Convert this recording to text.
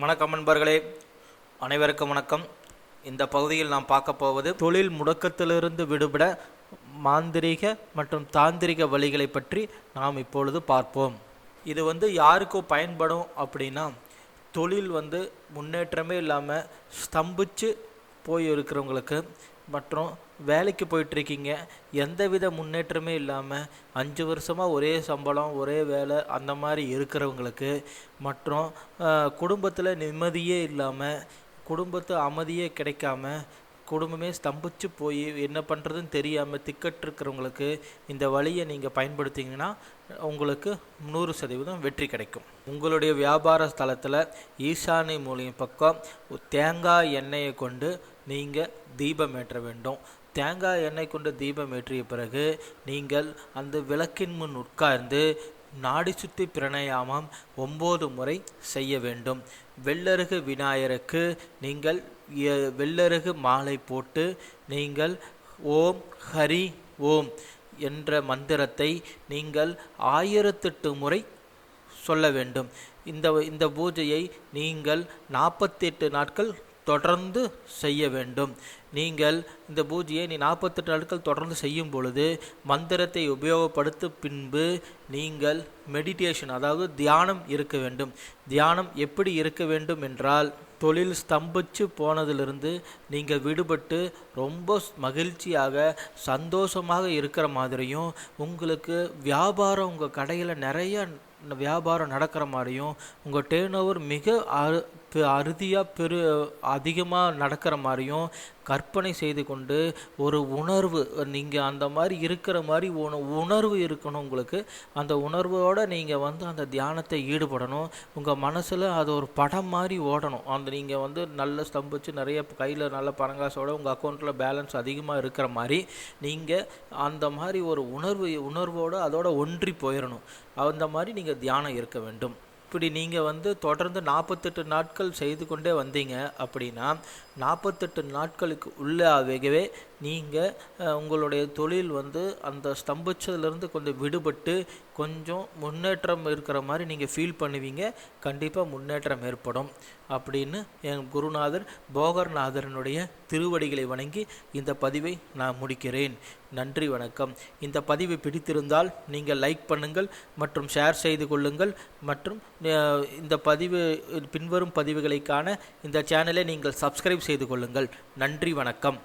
வணக்கம் நண்பர்களே. அனைவருக்கும் வணக்கம். இந்த பகுதியில் நாம் பார்க்க போவது தொழில் முடக்கத்திலிருந்து விடுபட மாந்திரீக மற்றும் தாந்திரிக வழிகளை பற்றி நாம் இப்பொழுது பார்ப்போம். இது வந்து யாருக்கும் பயன்படும் அப்படின்னா தொழில் வந்து முன்னேற்றமே இல்லாமல் ஸ்தம்பிச்சு போய் இருக்கிறவங்களுக்கு மற்றும் வேலைக்கு போயிட்டுருக்கீங்க. எந்தவித முன்னேற்றமே இல்லாமல் அஞ்சு வருஷமாக ஒரே சம்பளம் ஒரே வேலை அந்த மாதிரி இருக்கிறவங்களுக்கு மற்றும் குடும்பத்தில் நிம்மதியே இல்லாமல் குடும்பத்து அமைதியே கிடைக்காம குடும்பமே ஸ்தம்பிச்சு போய் என்ன பண்ணுறதுன்னு தெரியாமல் திக்கட்டிருக்கிறவங்களுக்கு இந்த வழியை நீங்கள் பயன்படுத்திங்கன்னா உங்களுக்கு நூறு சதவீதம் வெற்றி கிடைக்கும். உங்களுடைய வியாபார ஸ்தலத்தில் ஈசானி மூலியம் பக்கம் தேங்காய் எண்ணெயை கொண்டு நீங்கள் தீபம் ஏற்ற வேண்டும். தேங்காய் எண்ணெய் கொண்டு தீபம் ஏற்றிய பிறகு நீங்கள் அந்த விளக்கின் முன் உட்கார்ந்து நாடி சுற்றி பிரணயாமம் ஒம்பது முறை செய்ய வேண்டும். வெள்ளருகு விநாயகருக்கு நீங்கள் வெள்ளருகு மாலை போட்டு நீங்கள் ஓம் ஹரி ஓம் என்ற மந்திரத்தை நீங்கள் ஆயிரத்தெட்டு முறை சொல்ல வேண்டும். இந்த இந்த பூஜையை நீங்கள் நாற்பத்தெட்டு நாட்கள் தொடர்ந்து செய்ய வேண்டும். நீங்கள் இந்த பூஜையை நீ நாற்பத்தெட்டு நாட்கள் தொடர்ந்து செய்யும் பொழுது மந்திரத்தை உபயோகப்படுத்த பின்பு நீங்கள் மெடிடேஷன் அதாவது தியானம் இருக்க வேண்டும். தியானம் எப்படி இருக்க வேண்டும் என்றால் தொழில் ஸ்தம்பிச்சு போனதிலிருந்து நீங்கள் விடுபட்டு ரொம்ப மகிழ்ச்சியாக சந்தோஷமாக இருக்கிற மாதிரியும் உங்களுக்கு வியாபாரம் உங்கள் கடையில் நிறைய வியாபாரம் நடக்கிற மாதிரியும் உங்கள் டேர்ன் ஓவர் மிக அரு அறுதியாக பெரு அதிகமாக நடக்கிற மாதிரியும் கற்பனை செய்து கொண்டு ஒரு உணர்வு நீங்கள் அந்த மாதிரி இருக்கிற மாதிரி உண உணர்வு இருக்கணும் உங்களுக்கு. அந்த உணர்வோடு நீங்கள் வந்து அந்த தியானத்தை ஈடுபடணும். உங்கள் மனசில் அது ஒரு படம் மாதிரி ஓடணும். அந்த நீங்கள் வந்து நல்ல ஸ்தம்பிச்சு நிறைய கையில் நல்ல பணங்காசோட உங்கள் அக்கௌண்ட்டில் பேலன்ஸ் அதிகமாக இருக்கிற மாதிரி நீங்கள் அந்த மாதிரி ஒரு உணர்வு உணர்வோடு அதோட ஒன்றி போயிடணும் அந்த மாதிரி நீங்கள் தியானம் இருக்க வேண்டும். இப்படி நீங்கள் வந்து தொடர்ந்து நாற்பத்தெட்டு நாட்கள் செய்து கொண்டே வந்தீங்க அப்படின்னா நாற்பத்தெட்டு நாட்களுக்கு உள்ளாகவே நீங்கள் உங்களுடைய தொழில் வந்து அந்த ஸ்தம்பிச்சதுலேருந்து கொஞ்சம் விடுபட்டு கொஞ்சம் முன்னேற்றம் இருக்கிற மாதிரி நீங்கள் ஃபீல் பண்ணுவீங்க. கண்டிப்பாக முன்னேற்றம் ஏற்படும். அப்படின்னு என் குருநாதர் போகர்நாதரனுடைய திருவடிகளை வணங்கி இந்த பதிவை நான் முடிக்கிறேன். நன்றி வணக்கம். இந்த பதிவு பிடித்திருந்தால் நீங்கள் லைக் பண்ணுங்கள் மற்றும் ஷேர் செய்து கொள்ளுங்கள் மற்றும் இந்த பதிவு பின்வரும் பதிவுகளை காண இந்த சேனலை நீங்கள் சப்ஸ்கிரைப் செய்து கொள்ளுங்கள். நன்றி வணக்கம்.